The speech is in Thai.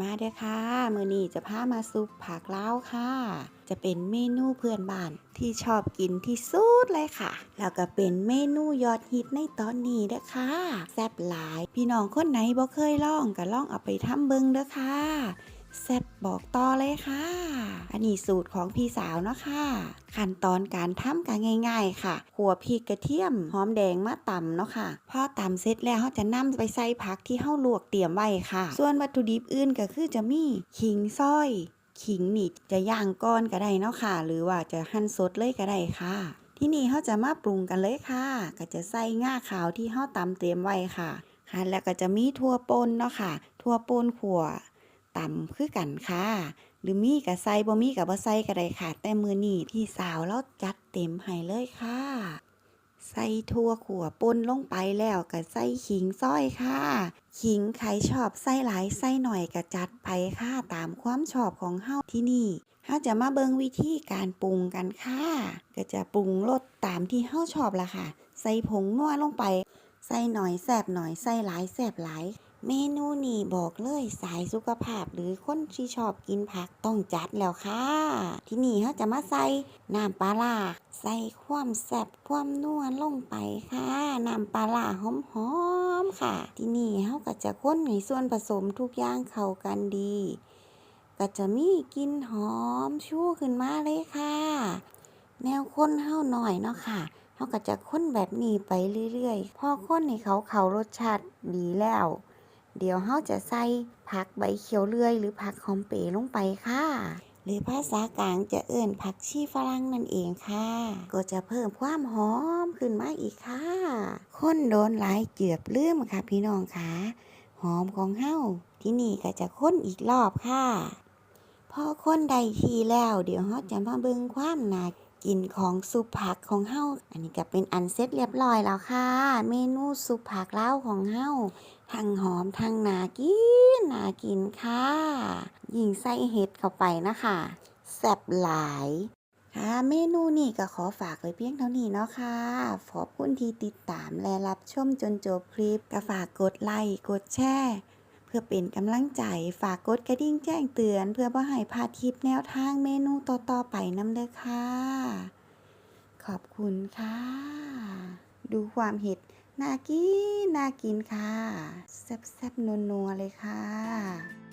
มาเด้อค่ะมือนี้จะพามาซุปผักเล้าค่ะ จะเป็นเมนูเพื่อนบ้านที่ชอบกินที่สุดเลยค่ะ แล้วก็เป็นเมนูยอดฮิตในตอนนี้เด้อค่ะ แซ่บหลาย พี่น้องคนไหนบ่เคยลองก็ลองเอาไปทำเบิงเด้อค่ะ แซ่บบอกต่อเลยค่ะ อันนี้สูตรของพี่สาวเนาะค่ะ ขั้นตอนการทำกันง่าย ๆ ค่ะขัวพริกกระเทียมหอมแดงมาตำเนาะค่ะ พอตำเสร็จแล้วเราจะนำไปใส่ผักที่เฮาลวกเตรียมไว้ค่ะ ส่วนวัตถุดิบอื่นก็คือจะมีขิงซอย ขิงนี่จะย่างก้อนก็ได้เนาะค่ะ หรือว่าจะหั่นสดเลยก็ได้ค่ะที่นี่เขาจะมาปรุงกันเลยค่ะ ก็จะใส่ง่าขาวที่เฮาตำเตรียมไว้ค่ะ ค่ะ แล้วก็จะมีทั่วป่นเนาะค่ะทั่วป่นขั่ว ตำคือกันค่ะ หรือมีกับใส่บ่มีกับบ่ใส่ก็ได้ค่ะ แต่มือนี้พี่สาวเราจัดเต็มให้เลยค่ะ ใส่ทั่วขัวป่นลงไปแล้วก็ใส่ขิงซ้อยค่ะ ขิงใครชอบใส่หลายใส่หน่อยก็จัดไปค่ะตามความชอบของเฮาที่นี่เฮาจะมาเบิงวิธีการปรุงกันค่ะ ก็จะปรุงรสตามที่เฮาชอบละค่ะ ใส่ผงนัวลงไป ใส่หน่อยแสบหน่อยใส่หลายแสบหลาย เมนูนี้บอกเลยสายสุขภาพหรือคนที่ชอบกินผักต้องจัดแล้วค่ะ ที่นี่เขาจะมาใส่น้ำปลาร้าใส่ความแซ่บความนัวลงไปค่ะน้ำปลาร้าหอมๆค่ะ ที่นี่เขาก็จะค้นในส่วนผสมทุกอย่างเข้ากันดี ก็จะมีกลิ่นหอมชูขึ้นมาเลยค่ะ แนวข้นเฮาหน่อยเนาะค่ะเขาก็จะค้นแบบนี้ไปเรื่อยๆ พอค้นให้เขาเขารสชาติดีแล้ว เดี๋ยวเขาจะใส่ผักใบเขียวเลื่อย หรือผักหอมเป๋ลงไปค่ะ หรือภาษากลางจะเอิ่นผักชีฝรั่งนั่นเองค่ะ ก็จะเพิ่มความหอมขึ้นมาอีกค่ะค้นโดนหลายเจือบลืมค่ะพี่น้องค่ะหอมของเฮาที่นี่ก็จะค้นอีกรอบค่ะพอค้นใดทีแล้ว เดี๋ยวเราจะมาเบิ่งความหนา กินของซุปผักของเฮาอันนี้ก็เป็นอันเสร็จเรียบร้อยแล้วค่ะ เมนูซุปผักเล้าของเฮาทั้งหอมทั้งนากินนากินค่ะ ยิ่งใส่เห็ดเข้าไปนะคะแซ่บหลายค่ะเมนูนี้ก็ขอฝากไว้เพียงเท่านี้เนาะค่ะ ขอบคุณที่ติดตามและรับชมจนจบคลิปก็ฝากกดไลค์กดแชร์ พื่อเป็นกำลังใจฝากกดกระดิ่งแจ้งเตือน เพื่อบ่ให้พลาดคลิปแนวทางเมนูต่อๆไปน้ำเด้อค่ะ ขอบคุณค่ะ ดูความเห็ดน่ากินน่ากินค่ะ แซ่บๆนัวๆเลยค่ะ